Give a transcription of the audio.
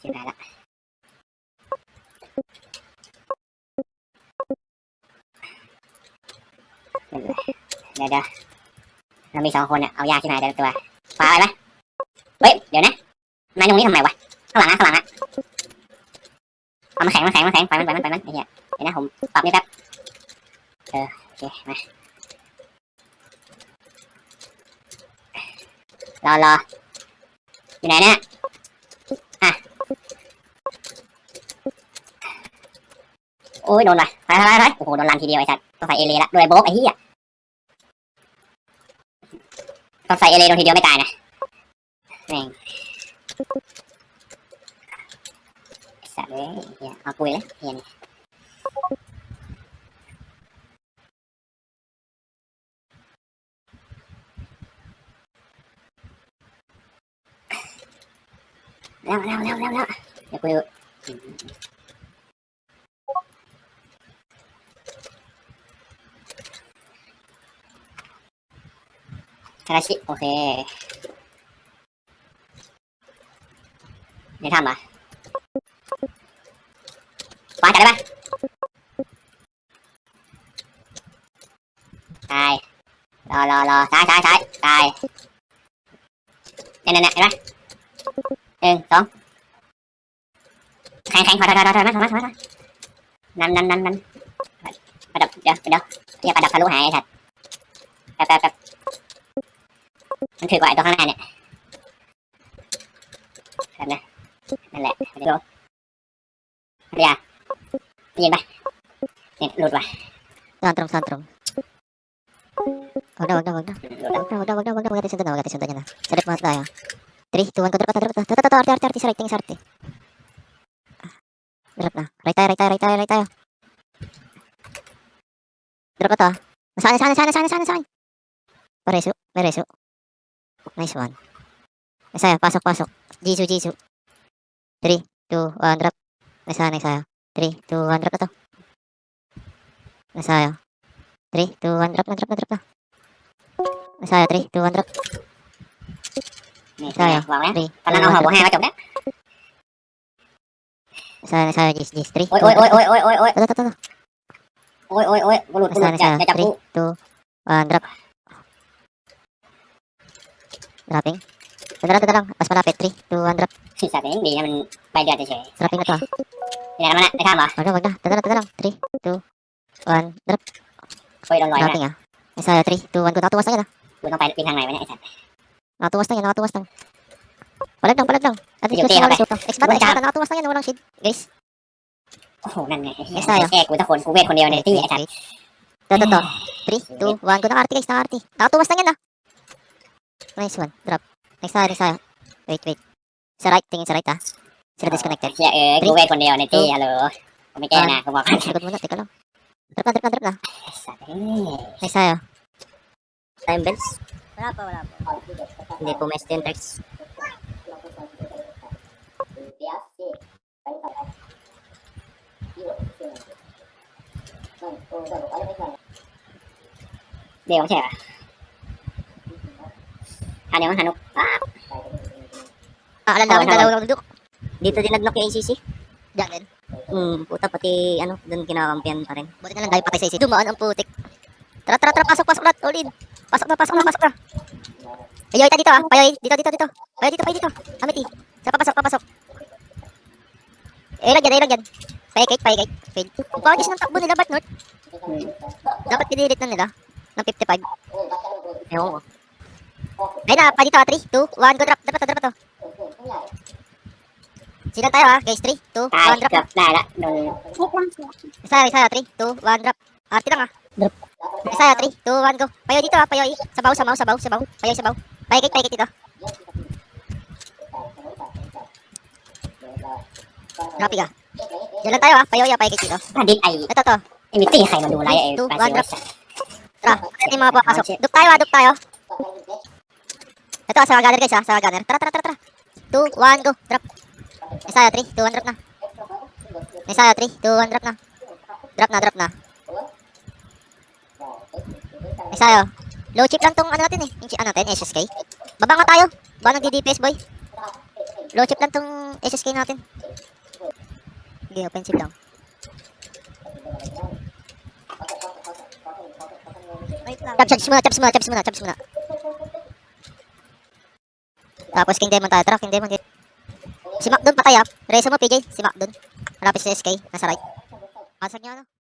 Sinala. เดี๋ยวเดี๋ยวเรามีสองคนอะเอายาที่ไหนแต่ละตัวปลาอะไรไหมเฮ้ย เดี๋ยวนะนายตรงนี้ทำไมวะ ข้างหลังนะข้างหลังนะเอามาแข็งมาแข็งมาแข็งไปมันไปมันไปมันไอ้เหี้ยเดี๋ยวนะผมปรับนี่แป๊บ เออโอเคมารอรออยู่ไหนเนี่ยอะโอ้ยโดนไปไปไปไปโอ้โหโดนลันทีเดียวไอ้สัตว์ต้องใส่เอเลละโดยโบ๊กไอ้เหี้ยต้องใส่เอเลโดนทีเดียวไม่ตายนะแม่งไอ้สัตว์เว้ยเหี้ยเอาปุยเลยเหี้ยนี่แล้วแล้วแล้วแล้วแล้วเดี๋ยวกู ทาราชิ โอเค ในถ้ำเหรอวางจัดได้ปะตาย รอรอรอซ้ายซ้ายซ้ายตายเนี่ยเนี่ยเห็นไหมหนึ่งสองแข็งแข็งถอยถอยถอยถอยถอยมาถอยมาถอยมานั่นนั่นนั่นนั่นประดับเดี๋ยวเดี๋ยวอย่าประดับทะลุหายไอ้สัตว์แป๊บแป๊บแป๊บ มันถือกว่าไอ้ตัวข้างหน้าเนี่ยแบบนะนั่นแหละเดี๋ยวเดี๋ยวได้ยินปะเนี่ยหลุดว่ะ Santrum, santrum. Wag na, wag na, wag na. หลุดแล้ว Wag na, wag na, wag na, wag na. Wag natin sundan na, wag natin sundan yan na. Select mo tayo. 3, 2, 1, kontra pa, drop na. Tato, tato, arte, arte, arte, sa right, tingin sa arte. Drop na. Right tayo, right tayo, right tayo, right tayo. Drop na to. ah. Sana, sana, sana, sana, sana, sana. Pareso, pareso. Nice one. Nasaya, pasok, pasok. Jisoo, Jisoo. 3, 2, 1, drop. Nasaya, nasaya. 3, 2, 1, drop na to. Nasaya. 3, 2, 1, drop na, drop na, drop na. Nasaya, 3, 2, 1, drop. Nasaya, 3, 2, 1, drop. Nasaya, nasaya, Jisoo, Jisoo. 3, 2, 1, drop. Oy, oy, oy, oy, oy, oy. Toto, toto, toto. Oy, oy, oy. Bulot, bulot. Nasaya, nasaya. 3, 2, 1, drop. Dropping. Ito lang, ito lang. Mas malapit. 3, 2, 1, drop. สิสัตว์เองดีนะมันไปเดือดเฉย Dropping na to. ah. ๆนี่นะมันได้ข้ามเหรอ Wag na, wag na. Ito lang, ito lang. 3, 2, 1, drop. โอ้ยโดนลอยมาก Dropping ah. Nasaya, 3, 2, 1, go. Nakatuwas na yan ah. กูต้องไปปีนทางไหนวะเนี่ยไอ้สัตว์ Nakatuwas na yan, nakatuwas lang. Palag lang, palag lang. At least, Yung small tail, scope lang. X-bat, Walang X-bat. Nakatuwas na yan, walang shield. Guys. โอ้โหนั่นไงไอ้เหี้ย Yes, tayo. แค่กูตะคนกูเวทคนเดียวในที่ไอ้สัตว์ Ito, ito, ito. 3, 2, 1, go. Naka-arty guys, naka-arty. Nakatuwas na yan ah. Nice one. Drop. Next time, next time. Wait, wait. It's right. Tingin sa right, ah. ha? Sila disconnected. Siya, eh, kuwe ko na yun, iti. Hello. Kumikaya na, kumakan. Sagot muna, teka lang. Drop na, drop na, drop na. Nice tayo. Time bells? Wala pa, wala pa. Hindi po mess yung text. Hindi, okay. Ano yung hanok? Ah, alam Oo, namin, naman. dalawa duduk. Dito din nag-knock yung ACC? Diyan din. Hmm, puta pati ano, doon kinakampiyan pa rin. Buti na lang dahil patay sa isi. Dumaan ang putik. Tara, tara, tara, pasok, pasok lahat. All in. Pasok na, pasok na, pasok na. Payoy ta dito ah. Payoy, dito, dito, dito. Payoy dito, payoy dito. Amiti. Sa papasok, papasok. Eh, lagyan, eh, lagyan. Paikate, paikate. Fail. Pawagis ng takbo nila, Bart North. Dapat pinilit na nila. Ng 55. Ewan ko. Ayun na, pa dito ha. 3, 2, 1, go drop. Drop to, drop to. Sino tayo ha, guys? 3, 2, 1, drop. Drop na, no. Isa, isa, 3, 2, 1, drop. Ah, Arti lang ha. Drop. Isa, 3, 2, 1, go. Payo dito ha, payo. Sabaw, sabaw, sabaw, sabaw. Payo, sabaw. Paikit, paikit dito. Copy ka. Diyan lang tayo ha, payo ya, paikit dito. Padit ah, ay. Ito to. Imiti, kaya nandula ya. 2, 1, drop. Tara, ito yung mga papasok. Dup tayo ha, dup tayo. Ito, sa gunner guys ah, sa gunner. Tara, tara, tara, tara. 2, 1, go. Drop. Isa, 3, 2, 1, drop na. Isa, 3, 2, 1, drop na. Drop na, drop na. Isa, yo. Low chip lang tong ano natin eh. Yung ano natin, SSK. Baba nga tayo. Ba nagdi-DPS boy? Low chip lang tong SSK natin. Sige, offensive lang. Wait lang. Chop, chops muna, chops muna, chops muna, chops muna. Tapos King Demon tayo. Tara, King Demon. Si Mac doon patay ah. Reso mo, PJ. Si Mac doon. Malapit sa SK. Nasa right. Asag niya ano.